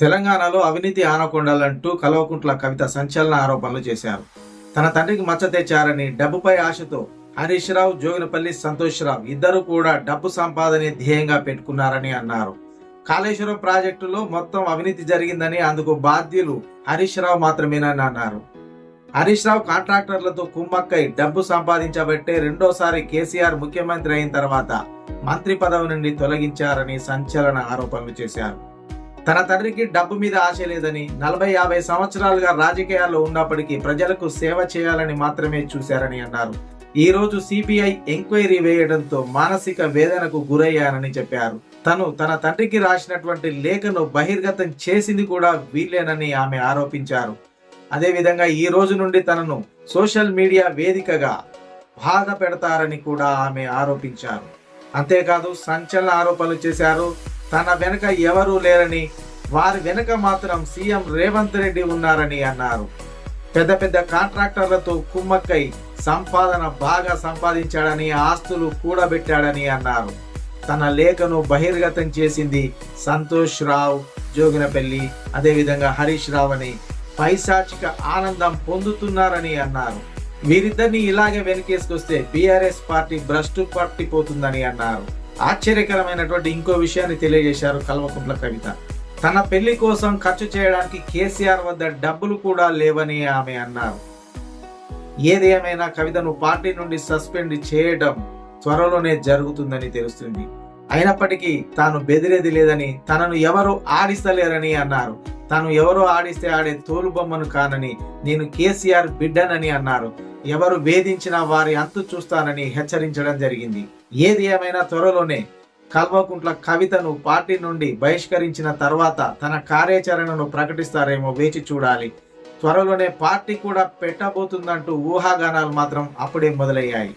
తెలంగాణలో అవినీతి ఆనకొండాలంటూ కల్వకుంట్ల కవిత సంచలన ఆరోపణలు చేశారు. తన తండ్రికి మచ్చ తెచ్చారని డబ్బుపై ఆశతో హరీష్ రావు జోగినపల్లి సంతోష్ రావు ఇద్దరు కూడా డబ్బు సంపాదనే ధ్యేయంగా పెట్టుకున్నారని అన్నారు. కాళేశ్వరం ప్రాజెక్టులో మొత్తం అవినీతి జరిగిందని అందుకు బాధ్యులు హరీష్ రావు మాత్రమేనని అన్నారు. హరీష్ రావు కాంట్రాక్టర్లతో కుమ్మక్కై డబ్బు సంపాదించబట్టే రెండోసారి కేసీఆర్ ముఖ్యమంత్రి అయిన తర్వాత మంత్రి పదవి నుండి తొలగించారని సంచలన ఆరోపణలు చేశారు. తన తండ్రికి డబ్బు మీద ఆశ లేదని నలభై యాభై సంవత్సరాలుగా రాజకీయాల్లో ఉన్నప్పటికీ ప్రజలకు సేవ చేయాలని మాత్రమే చూశారని అన్నారు. ఈ రోజు సిబిఐ ఎంక్వైరీ వేయడంతో మానసిక వేదనకు గురయ్యానని చెప్పారు. తను తన తండ్రికి రాసినటువంటి లేఖను బహిర్గతం చేసింది కూడా వీళ్ళేనని ఆమె ఆరోపించారు. అదేవిధంగా ఈ రోజు నుండి తనను సోషల్ మీడియా వేదికగా బాధ పెడతారని కూడా ఆమె ఆరోపించారు. అంతేకాదు సంచలన ఆరోపణలు చేశారు. తన వెనుక ఎవరూ లేరని వారి వెనుక మాత్రం సీఎం రేవంత్ రెడ్డి ఉన్నారని అన్నారు. పెద్ద పెద్ద కాంట్రాక్టర్లతో కుమ్మక్కై సంపాదన బాగా సంపాదించాడని ఆస్తులు కూడబెట్టాడని అన్నారు. తన లేఖను బహిర్గతం చేసింది సంతోష్ రావు జోగినపల్లి అదేవిధంగా హరీష్ రావు అని పైశాచిక ఆనందం పొందుతున్నారని అన్నారు. వీరిద్దరిని ఇలాగే వెనకేసుకొస్తే బీఆర్ఎస్ పార్టీ భ్రష్టు పట్టిపోతుందని అన్నారు. ఆశ్చర్యకరమైనటువంటి ఇంకో విషయాన్ని తెలియజేశారు కల్వకుంట్ల కవిత. తన పెళ్ళి కోసం ఖర్చు చేయడానికి కేసీఆర్ వద్ద డబ్బులు కూడా లేవని ఆమె అన్నారు. ఏది ఏమైనా కవితను పార్టీ నుండి సస్పెండ్ చేయడం త్వరలోనే జరుగుతుందని తెలుస్తుంది. అయినప్పటికీ తాను బెదిరేది లేదని తనను ఎవరు ఆడిస్తలేరని అన్నారు. తాను ఎవరో ఆడిస్తే ఆడే తోలుబొమ్మను కానని నేను కేసీఆర్ బిడ్డనని అన్నారు. ఎవరు వేధించినా వారి అంతు చూస్తానని హెచ్చరించడం జరిగింది. ఏది ఏమైనా త్వరలోనే కల్వకుంట్ల కవితను పార్టీ నుండి బహిష్కరించిన తర్వాత తన కార్యాచరణను ప్రకటిస్తారేమో వేచి చూడాలి. త్వరలోనే పార్టీ కూడా పెట్టబోతుందంటూ ఊహాగానాలు మాత్రం అప్పుడే మొదలయ్యాయి.